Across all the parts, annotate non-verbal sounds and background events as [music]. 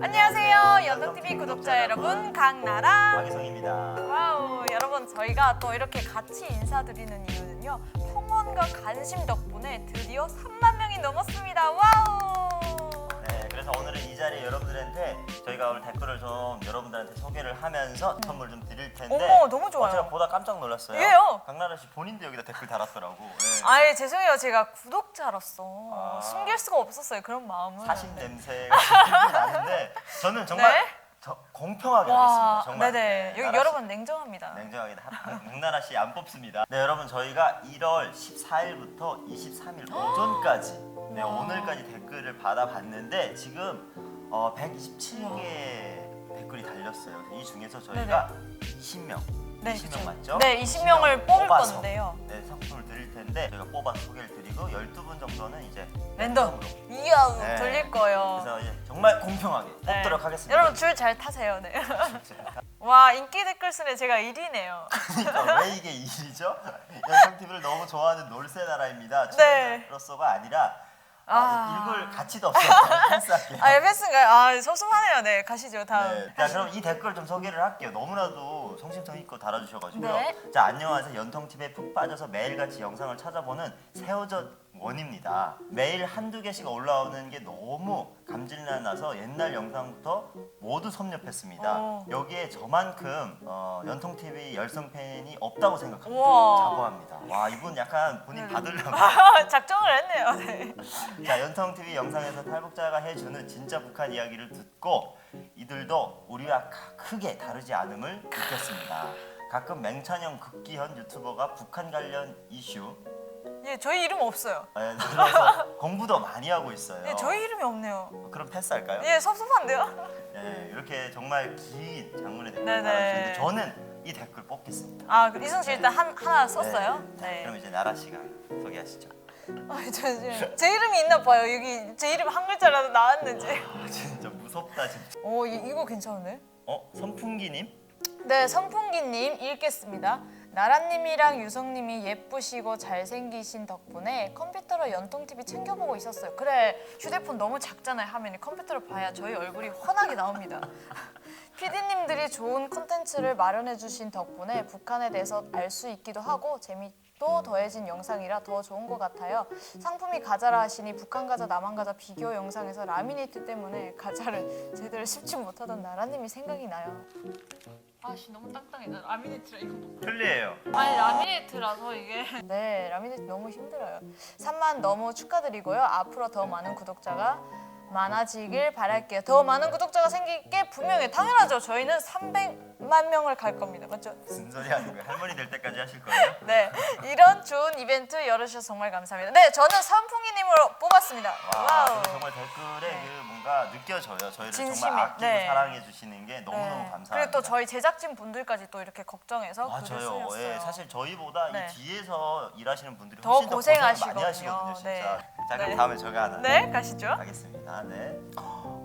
안녕하세요. 연덕TV 구독자 여러분, 강나라. 박희성입니다. 와우, 여러분 저희가 또 이렇게 같이 인사드리는 이유는요. 평원과 관심 덕분에 드디어 3만 명이 넘었습니다. 와우. 오늘은 이 자리에 여러분들한테 저희가 오늘 댓글을 좀 여러분들한테 소개를 하면서 선물 좀 드릴 텐데. 어머, 너무 좋아요. 어, 제가 보다 깜짝 놀랐어요. 왜요? 강나라 씨 본인도 여기다 댓글 달았더라고. 네. 아예 죄송해요. 제가 구독자로서 아. 숨길 수가 없었어요. 그런 마음을. 사심 냄새가 [laughs] 나는데 저는 정말 네? 저 공평하게 와, 하겠습니다. 정말. 네네. 네, 여기 나라 여러분 냉정합니다. 냉정하게 다- 강나라 씨 안 뽑습니다. 네 여러분 저희가 1월 14일부터 23일 오전까지 네, 와. 오늘까지 댓글을 받아봤는데 지금 어, 127개 댓글이 달렸어요. 이 중에서 저희가 20명, 네, 20명 그쵸. 맞죠? 네, 20명 을 뽑을 뽑아서, 건데요. 네, 상품을 드릴 텐데 저희가 뽑아서 소개를 드리고 12분 정도는 이제 랜덤. 랜덤으로. 이야, 네. 돌릴 거예요. 그래서 이제 정말 공평하게 네. 뽑도록 하겠습니다. 여러분 줄 잘 타세요. 네. [laughs] 와 인기 댓글 순에 제가 1위네요. 그러니까 왜 이게 일이죠? 연성 TV를 너무 좋아하는 놀새 나라입니다. 네. 출연자로서가 아니라 아, 아. 읽을 가치도 없어요. [laughs] 패스할게요. 아 패스인가요? 아 섭섭하네요. 네 가시죠 다음. 네. 자 그럼 이 댓글 좀 소개를 할게요. 너무나도 성심성 있고 달아주셔가지고요. 네. 자 안녕하세요. 연통 TV에 푹 빠져서 매일같이 영상을 찾아보는 새우젓 원입니다. 매일 한두 개씩 올라오는 게 너무 감질나 나서 옛날 영상부터 모두 섭렵했습니다. 오. 여기에 저만큼 어, 연통 TV 열성 팬이 없다고 생각합니다. 우와. 자부합니다. 와 이분 약간 본인 네. 받으려고. [laughs] 작정을 했네요. 네. 자 연통 TV 영상에서 탈북자가 해주는 진짜 북한 이야기를 듣고 이들도 우리와 가- 크게 다르지 않음을 느꼈습니다. 가끔 맹찬형 극기현 유튜버가 북한 관련 이슈 예 저희 이름 없어요. 에 들어서 공부도 많이 하고 있어요. 예 저희 이름이 없네요. 그럼 패스할까요? 예 섭섭한데요? 네, 이렇게 정말 긴 장문의 댓글 네네. 달아주셨는데 저는 이 댓글 뽑겠습니다. 아 그 이성 씨 일단 한 하나 썼어요. 네. 그럼 네. 이제 나라 씨가 소개하시죠. 아 저 저, 제 이름이 있나 봐요. 여기 제 이름 한 글자라도 나왔는지. 아 [laughs] 진짜 무섭다 진짜. 오 이, 이거 괜찮은데? 어 선풍기님? 네, 선풍기님 읽겠습니다. 나라님이랑 유성님이 예쁘시고 잘생기신 덕분에 컴퓨터로 연통 TV 챙겨보고 있었어요. 그래, 휴대폰 너무 작잖아요. 화면이 컴퓨터로 봐야 저희 얼굴이 훤하게 나옵니다. PD님들이 좋은 콘텐츠를 마련해주신 덕분에 북한에 대해서 알 수 있기도 하고 재미도 더해진 영상이라 더 좋은 것 같아요. 상품이 가자라 하시니 북한 가자, 남한 가자 비교 영상에서 라미네이트 때문에 가자를 [laughs] 제대로 씹지 못하던 나라님이 생각이 나요. 아씨 너무 땅땅해. 라미네이트라 이거. 틀리에요. 아니 라미네이트라서 이게. [laughs] 네, 라미네이트 너무 힘들어요. 3만 너무 축하드리고요. 앞으로 더 많은 구독자가 많아지길 바랄게요. 더 많은 구독자가 생기게 분명히 당연하죠. 저희는 300만 명을 갈 겁니다. 맞죠? 무슨 소리 하는 거예요? 할머니 될 때까지 하실 거예요? 네, 이런 좋은 이벤트 열어주셔서 정말 감사합니다. 네, 저는 선풍 기님으로 뽑았습니다. 와, 와우. 저는 정말 댓글에 그 뭔가 느껴져요. 저희를 진심이, 정말 아끼고 네. 사랑해 주시는 게 너무너무 네. 감사합니다. 그리고 또 저희 제작진 분들까지 또 이렇게 걱정해서 글을 맞아요. 쓰셨어요. 예, 사실 저희보다 네. 이 뒤에서 일하시는 분들이 더 훨씬 더 고생을 많이 고생하시거든요. 하시거든요, 진짜. 네. 자, 그럼 네. 다음에 저가 하나 네, 가시죠. 가겠습니다. 네.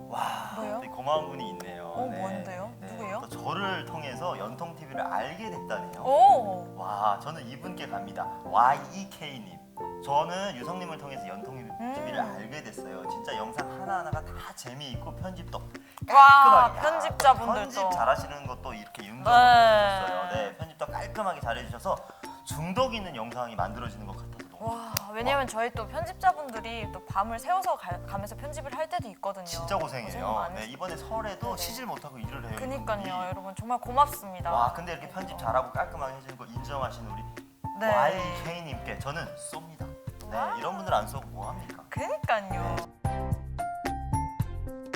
와, 뭐요? 되게 고마운 분이 있네요. 어, 뭔데요? 네. 누구예요? 또 저를 통해서 연통 TV를 알게 됐다네요. 오, 와, 저는 이분께 갑니다. YEK님. 저는 유성님을 통해서 연통 TV를 음. 알게 됐어요. 진짜 영상 하나하나가 다 재미있고 편집도 와 깔끔하게. 야, 편집자분들도 편집 잘하시는 것도 이렇게 네. 인정해주셨어요. 네, 편집도 깔끔하게 잘해주셔서 중독 있는 영상이 만들어지는 것 같아서 너무 와 왜냐면 저희 또 편집자분들이 또 밤을 새워서 가, 가면서 편집을 할 때도 있거든요. 진짜 고생 고생해요. 네, 이번에 설에도 네네. 쉬질 못하고 일을 해요. 그니까요, 이분들이. 여러분 정말 고맙습니다. 와, 근데 이렇게 편집 잘하고 깔끔하게 해주는 거 인정하시는 우리 네. YK님께 저는 쏩니다. 네. 이런 분들 안 쏘고 뭐 합니까? 그니까요.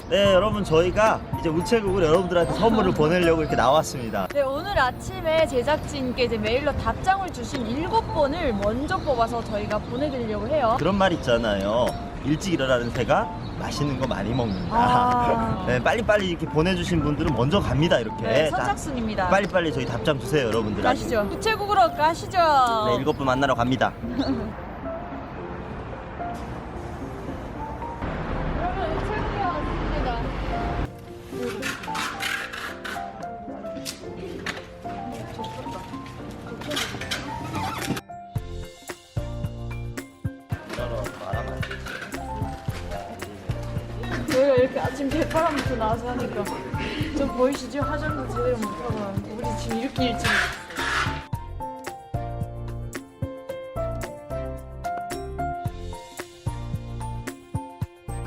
네, 여러분 저희가 이제 우체국으로 여러분들한테 선물을 보내려고 이렇게 나왔습니다. 네, 오늘 아침에 제작진께 이제 메일로 답장을 주신 일곱 번을 먼저 뽑아서 저희가 보내드리려고 해요. 그런 말 있잖아요. 일찍 일어나는 새가 맛있는 거 많이 먹는다. 아. [laughs] 네, 빨리빨리 이렇게 보내주신 분들은 먼저 갑니다, 이렇게. 네, 자, 선착순입니다. 빨리빨리 저희 답장 주세요, 여러분들. 가시죠. 우체국으로 가시죠. 네, 일곱 분 만나러 갑니다. [laughs] 저희가 이렇게 아침 대 늦바람부터 나와서 하니까 좀 보이시죠? 화장도 제대로 못하고 우리 지금 이렇게 일찍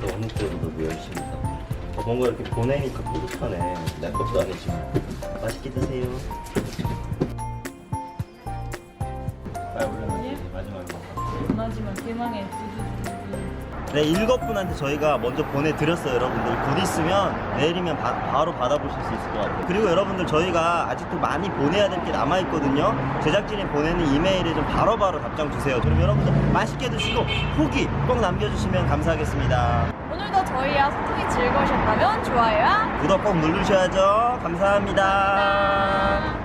어느 때보다 너무 열심히 사. 어, 뭔가 이렇게 보내니까 뿌듯하네. 내 것도 아니지만. 맛있게 드세요. 빨리 올려놔. 마지막으로. 마지막 대망의 두두두두 네, 일곱 분한테 저희가 먼저 보내드렸어요, 여러분들. 곧 있으면 내일이면 바, 로 받아보실 수 있을 것 같아요. 그리고 여러분들 저희가 아직도 많이 보내야 될 게 남아있거든요. 제작진이 보내는 이메일에 좀 바로바로 답장 주세요. 그럼 여러분들 맛있게 드시고 후기 꼭 남겨주시면 감사하겠습니다. 오늘도 저희와 소통이 즐거우셨다면 좋아요와 구독 꼭 누르셔야죠. 감사합니다. 감사합니다.